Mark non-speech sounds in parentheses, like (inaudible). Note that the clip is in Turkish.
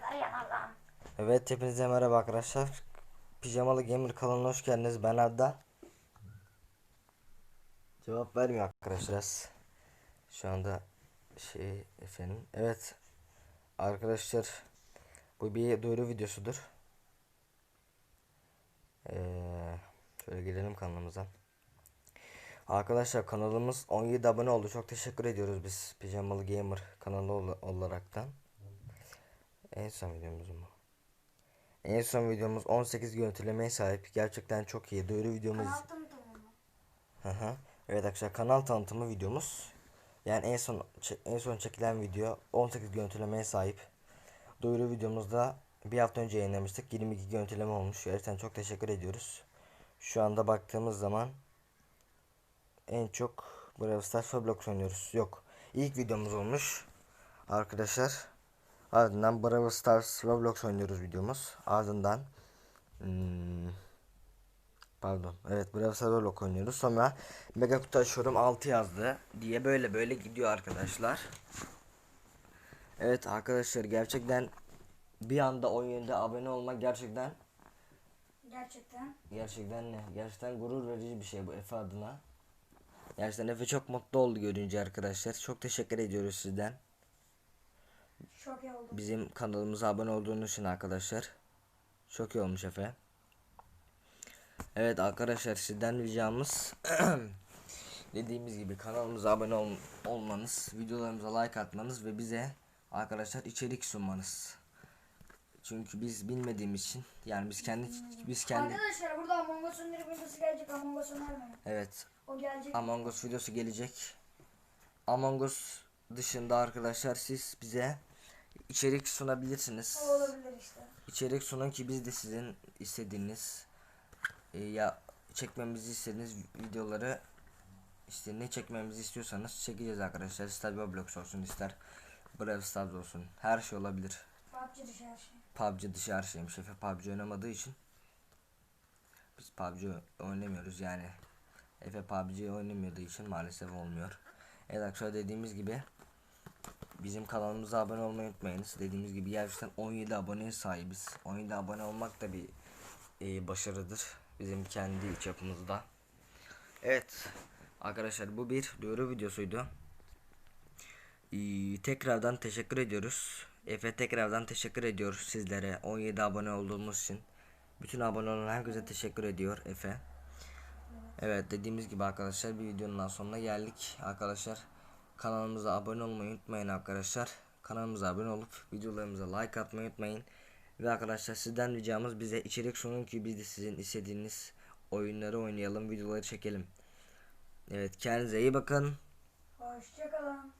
kadar. Evet hepinize merhaba arkadaşlar. Pijamalı Gamer kanalına hoş geldiniz. Ben Arda. Cevap vermiyor arkadaşlar. Şu anda şey efendim. Evet. Arkadaşlar bu bir duyuru videosudur. Ee, şöyle girelim kanalımıza. Arkadaşlar kanalımız 17 abone oldu. Çok teşekkür ediyoruz biz Pijamalı Gamer kanalı ol- olaraktan. En son videomuz mu? En son videomuz 18 görüntülemeye sahip. Gerçekten çok iyi. Duyuru videomuz. Kanal tanıtımı mı? Hı hı. Evet arkadaşlar kanal tanıtımı videomuz. Yani en son en son çekilen video 18 görüntülemeye sahip. Duyuru videomuzda bir hafta önce yayınlamıştık. 22 görüntüleme olmuş. Gerçekten çok teşekkür ediyoruz. Şu anda baktığımız zaman en çok Brawl Stars Roblox oynuyoruz. Yok. İlk videomuz olmuş. Arkadaşlar. Ardından Brawl Stars Roblox oynuyoruz videomuz. Ardından hmm, Pardon. Evet Brawl Stars Roblox oynuyoruz. Sonra Mega Kutu açıyorum 6 yazdı diye böyle böyle gidiyor arkadaşlar. Evet arkadaşlar gerçekten bir anda 17 abone olmak gerçekten Gerçekten. gerçekten ne? Gerçekten gurur verici bir şey bu Efe adına. Gerçekten Efe çok mutlu oldu görünce arkadaşlar. Çok teşekkür ediyoruz sizden. Çok iyi oldu. Bizim kanalımıza abone olduğunuz için arkadaşlar. Çok iyi olmuş Efe. Evet arkadaşlar sizden ricamız (clears throat) dediğimiz gibi kanalımıza abone ol- olmanız, videolarımıza like atmanız ve bize arkadaşlar içerik sunmanız. Çünkü biz bilmediğimiz için yani biz kendi biz kendi Arkadaşlar burada Among bir videosu gelecek. Among Us'un önermeyin. evet O gelecek. Among Us videosu gelecek. Among Us dışında arkadaşlar siz bize içerik sunabilirsiniz. O olabilir işte. İçerik sunun ki biz de sizin istediğiniz e, ya çekmemizi istediğiniz videoları işte ne çekmemizi istiyorsanız çekeceğiz arkadaşlar. İster Roblox olsun ister Brawl Stars olsun. Her şey olabilir. PUBG dışı her şey. PUBG dışı her şeymiş. Efe PUBG oynamadığı için biz PUBG oynamıyoruz yani. Efe PUBG oynamıyorduğu için maalesef olmuyor. Evet arkadaşlar dediğimiz gibi bizim kanalımıza abone olmayı unutmayınız. Dediğimiz gibi gerçekten 17 aboneye sahibiz. 17 abone olmak da bir e, başarıdır. Bizim kendi çapımızda. Evet arkadaşlar bu bir duyuru videosuydu. Ee, tekrardan teşekkür ediyoruz. Efe tekrardan teşekkür ediyor sizlere 17 abone olduğumuz için. Bütün abone olan herkese teşekkür ediyor Efe. Evet dediğimiz gibi arkadaşlar bir videonun sonuna geldik. Arkadaşlar Kanalımıza abone olmayı unutmayın arkadaşlar. Kanalımıza abone olup videolarımıza like atmayı unutmayın. Ve arkadaşlar sizden ricamız bize içerik sunun ki biz de sizin istediğiniz oyunları oynayalım, videoları çekelim. Evet kendinize iyi bakın. Hoşçakalın.